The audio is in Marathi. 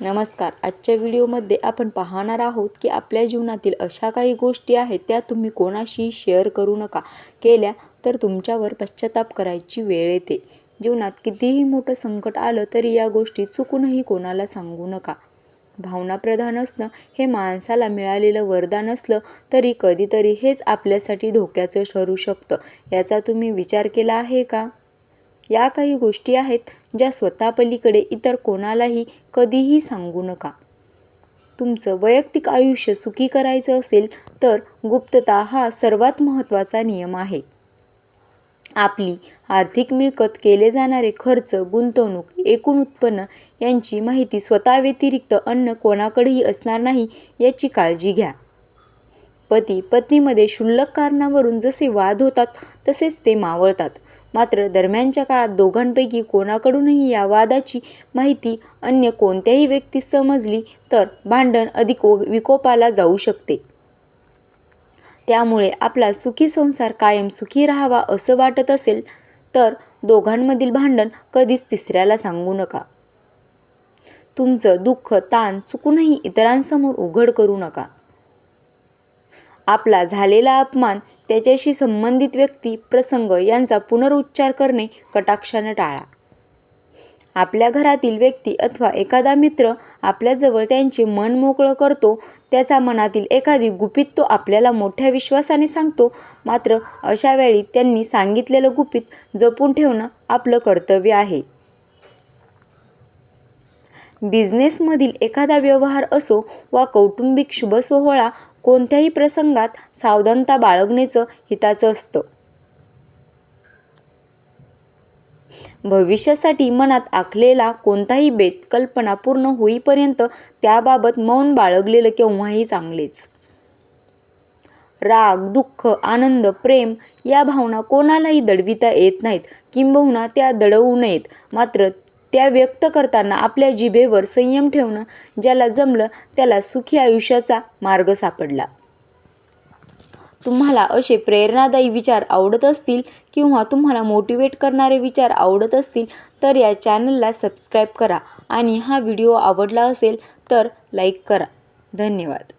नमस्कार. आजच्या व्हिडिओमध्ये आपण पाहणार आहोत की आपल्या जीवनातील अशा काही गोष्टी आहेत त्या तुम्ही कोणाशी शेअर करू नका केल्या तर तुमच्यावर पश्चाताप करायची वेळ येते. जीवनात कितीही मोठं संकट आलं तरी या गोष्टी चुकूनही कोणाला सांगू नका. भावनाप्रधान असणं हे माणसाला मिळालेलं वरदान असलं तरी कधीतरी हेच आपल्यासाठी धोक्याचं ठरू शकतं. याचा तुम्ही विचार केला आहे का? या काही गोष्टी आहेत ज्या स्वतःपलीकडे इतर कोणालाही कधीही सांगू नका. तुमचं वैयक्तिक आयुष्य सुखी करायचं असेल तर गुप्तता हा सर्वात महत्त्वाचा नियम आहे. आपली आर्थिक मिळकत केले जाणारे खर्च गुंतवणूक एकूण उत्पन्न यांची माहिती स्वतःव्यतिरिक्त अन्य कोणाकडेही असणार नाही याची काळजी घ्या. पती पत्नीमध्ये क्षुल्लक कारणावरून जसे वाद होतात तसेच ते मावळतात. मात्र दरम्यानच्या काळात दोघांपैकी कोणाकडूनही या वादाची माहिती अन्य कोणत्याही व्यक्तीस समजली तर भांडण अधिक विकोपाला जाऊ शकते. त्यामुळे आपला सुखी संसार कायम सुखी राहावा असं वाटत असेल तर दोघांमधील भांडण कधीच तिसऱ्याला सांगू नका. तुमचं दुःख ताण चुकूनही इतरांसमोर उघड करू नका. आपला झालेला अपमान त्याच्याशी संबंधित व्यक्ती प्रसंग यांचा पुनरुच्चार करणे कटाक्षानं टाळा. आपल्या घरातील व्यक्ती अथवा एखादा मित्र आपल्याजवळ त्यांचे मन मोकळं करतो त्याचा मनातील एखादी गुपित तो आपल्याला मोठ्या विश्वासाने सांगतो मात्र अशा वेळी त्यांनी सांगितलेलं गुपित जपून ठेवणं आपलं कर्तव्य आहे. बिझनेसमधील एखादा व्यवहार असो वा कौटुंबिक शुभसोहळा कोणत्याही प्रसंगात सावधानता बाळगण्याचं हिताचं असतं. भविष्यासाठी मनात आखलेला कोणताही बेत कल्पना पूर्ण होईपर्यंत त्याबाबत मौन बाळगलेलं केव्हाही चांगलेच. राग दुःख आनंद प्रेम या भावना कोणालाही दडविता येत नाहीत. किंबहुना त्या दडवू नयेत. मात्र त्या व्यक्त करताना आपल्या जिभेवर संयम ठेवणं ज्याला जमलं त्याला सुखी आयुष्याचा मार्ग सापडला. तुम्हाला असे प्रेरणादायी विचार आवडत असतील किंवा तुम्हाला मोटिवेट करणारे विचार आवडत असतील तर या चॅनलला सबस्क्राईब करा आणि हा व्हिडिओ आवडला असेल तर लाईक करा. धन्यवाद.